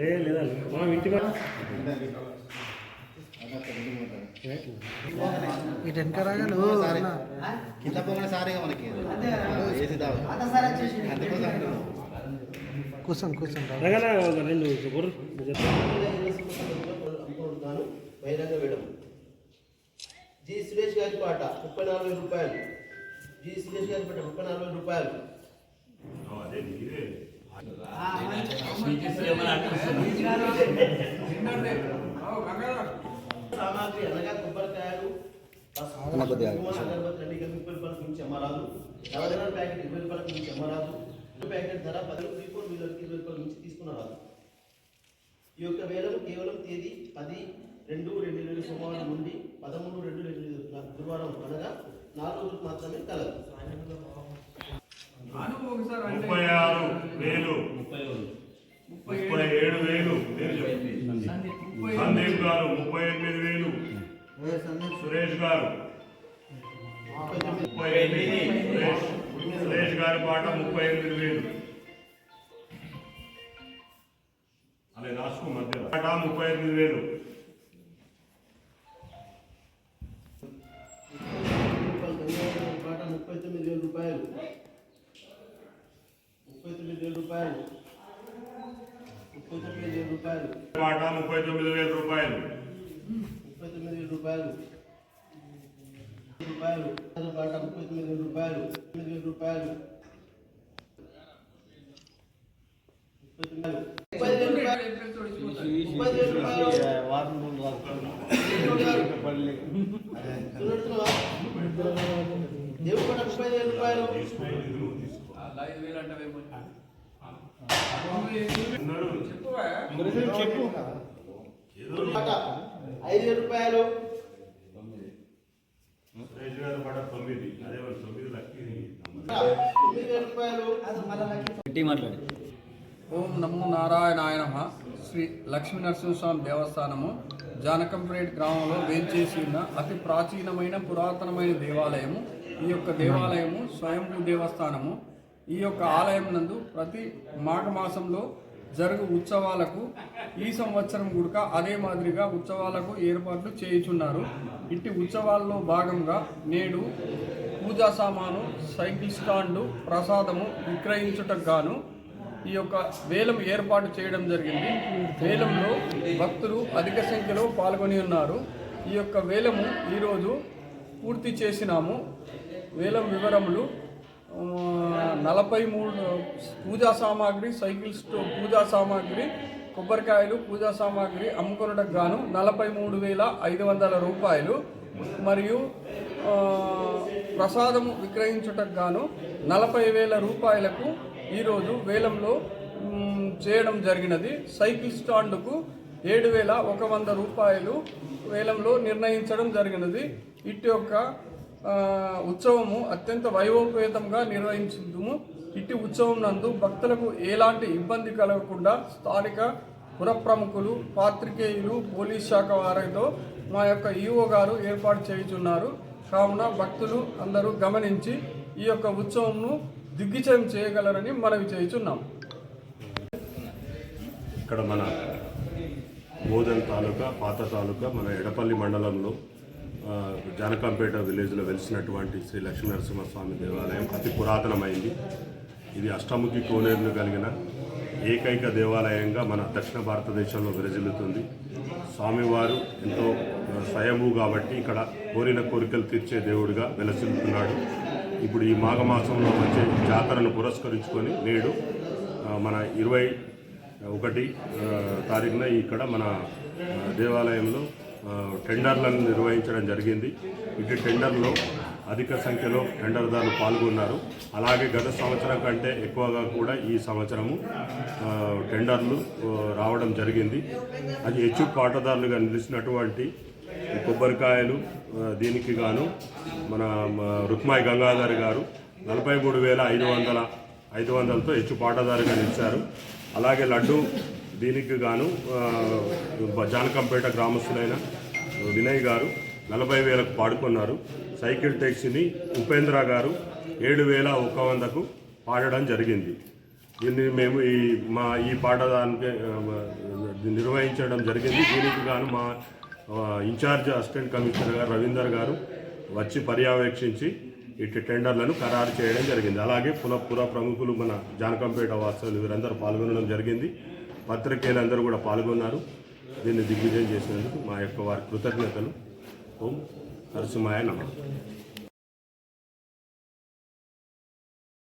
ఏ లేదా? మా ఇంటి ఇటు వెనక రాగాలి ఓ అన్న. కింద పోగానే సారీగా మనకి. రగన ఒక రెండు బహిరంగ వేయడం జి సురేష్ గారి పాట ముప్పై నాలుగు రూపాయలు. జి గారి ముప్పై నాలుగు రూపాయలు. సామాగ్రి అనగా కొబ్బరికాయలు అగరబత్తి రెండు మించి అమ్మరాదు. నవజనాల ప్యాకెట్ ఇరవై అమ్మరాదు. ప్యాకెట్ ధర పది రూపాయలు వీళ్ళకి ఇరవై రూపాయల తీసుకున్నరాదు ఈ యొక్క వేలం కేవలం తేదీ పది రెండు రెండు వేల సోమవారం నుండి పదమూడు రెండు రెండు వేల గురువారం అనగా నాలుగు మాత్రమే కలదు. ముప్పై ఆరు వేలు. ముప్పై ఏడు వేలు. సందీప్ గారు ముప్పై ఎనిమిది వేలు. సురేష్ గారు ముప్పై ఎనిమిది సురేష్ గారి పాట ముప్పై ఎనిమిది వేలు. అలా రాసుకో మధ్య పాట ముప్పై ఎనిమిది వేలు. తొమ్మిది వేల రూపాయలు ముప్పై తొమ్మిది వేల రూపాయలు ముప్పై తొమ్మిది వేల రూపాయలు పాట ముప్పై తొమ్మిది వేల రూపాయలు ముప్పై తొమ్మిది వేల రూపాయలు రూపాయలు పాట ముప్పై తొమ్మిది వేల రూపాయలు తొమ్మిది వేల రూపాయలు ముప్పై తొమ్మిది ముప్పై వేల రూపాయలు వేల రూపాయలు చూడొచ్చువా? దేవుడు రూపాయలు. ఐదు వేల వేల ఓం నమో నారాయణాయ నమ. శ్రీ లక్ష్మీ నరసింహస్వామి దేవస్థానము జానకంపేట్ గ్రామంలో వేంచేసి ఉన్న అతి ప్రాచీనమైన పురాతనమైన దేవాలయము ఈ యొక్క దేవాలయము స్వయంభూ దేవస్థానము. ఈ యొక్క ఆలయం నందు ప్రతి మాఘమాసంలో జరుగు ఉత్సవాలకు ఈ సంవత్సరం కూడక అదే మాదిరిగా ఉత్సవాలకు ఏర్పాట్లు చేయుచున్నారు. ఇట్టి ఉత్సవాల్లో భాగంగా నేడు పూజా సామాను సైకిల్ స్టాండు ప్రసాదము విక్రయించుటకు గాను ఈ యొక్క వేలం ఏర్పాటు చేయడం జరిగింది. వేలంలో భక్తులు అధిక సంఖ్యలో పాల్గొని ఉన్నారు. ఈ యొక్క వేలము ఈరోజు పూర్తి చేసినాము. వేలం వివరములు. నలభై మూడు పూజా సామాగ్రి సైకిల్ స్టో పూజా సామాగ్రి కొబ్బరికాయలు పూజా సామాగ్రి అమ్ముకొనడానికి గాను నలభై మూడు వేల ఐదు వందల రూపాయలు. మరియు ప్రసాదము విక్రయించుటకు గాను నలభై వేల రూపాయలకు ఈరోజు వేలంలో చేయడం జరిగినది. సైకిల్ స్టాండ్కు ఏడు వేల ఒక వంద రూపాయలు వేలంలో నిర్ణయించడం జరిగినది. ఇటు యొక్క ఉత్సవము అత్యంత వైభవపేతంగా నిర్వహించుదుము. ఇట్టి ఉత్సవం నందు భక్తులకు ఎలాంటి ఇబ్బంది కలగకుండా స్థానిక పుర ప్రముఖులు పాత్రికేయులు పోలీస్ శాఖ వారితో మా యొక్క ఈఓ గారు ఏర్పాటు చేయుచున్నారు. కావున భక్తులు అందరూ గమనించి ఈ యొక్క ఉత్సవంను దిగ్విజయం చేయగలరని మనవి చేయుచున్నాం. ఇక్కడ మన బోధన్ తాలూకా పాత తాలూకా మన ఎడపల్లి మండలంలో జానకంపేట విలేజ్లో వెలిసినటువంటి శ్రీ లక్ష్మీనరసింహస్వామి దేవాలయం అతి పురాతనమైంది. ఇది అష్టముఖి కోనేరును కలిగిన ఏకైక దేవాలయంగా మన దక్షిణ భారతదేశంలో విరజిల్లుతుంది. స్వామివారు ఎంతో స్వయము కాబట్టి ఇక్కడ కోరిన కోరికలు తీర్చే దేవుడిగా వెలసిల్లుతున్నాడు. ఇప్పుడు ఈ మాఘమాసంలో వచ్చే జాతరను పురస్కరించుకొని నేడు మన ఇరవై ఒకటి తారీఖున ఇక్కడ మన దేవాలయంలో టెండర్లను నిర్వహించడం జరిగింది. ఇటు టెండర్లో అధిక సంఖ్యలో టెండర్దారులు పాల్గొన్నారు. అలాగే గత సంవత్సరం కంటే ఎక్కువగా కూడా ఈ సంవత్సరము టెండర్లు రావడం జరిగింది. అది హెచ్చు పాటదారులుగా నిలిచినటువంటి కొబ్బరికాయలు దీనికి గాను మన రుక్మాయి గంగాధర్ గారు నలభై మూడు వేల ఐదు వందల ఐదు వందలతో హెచ్చు పాటదారుగా నిలిచారు. అలాగే లడ్డు దీనికి గాను జానకంపేట గ్రామస్తులైన వినయ్ గారు నలభై వేలకు పాడుకున్నారు. సైకిల్ ట్యాక్సీని ఉపేంద్ర గారు ఏడు వేల ఒక వందకు పాడడం జరిగింది. దీన్ని మేము ఈ మా ఈ పాఠదానికి ఆ, నిర్వహించడం జరిగింది. దీనికి గాను మా ఇన్ఛార్జ్ అసిస్టెంట్ కమిషనర్ గారు రవీందర్ గారు వచ్చి పర్యవేక్షించి ఇటు టెండర్లను ఖరారు చేయడం జరిగింది. అలాగే పులపుర ప్రముఖులు మన జానకంపేట వాస్తవులు వీరందరూ పాల్గొనడం జరిగింది. పత్రికేయులందరూ కూడా పాల్గొన్నారు. దీన్ని దిగ్విజయం చేసినందుకు మా యొక్క వారి కృతజ్ఞతలు. ఓం నరసింహాయ నమ.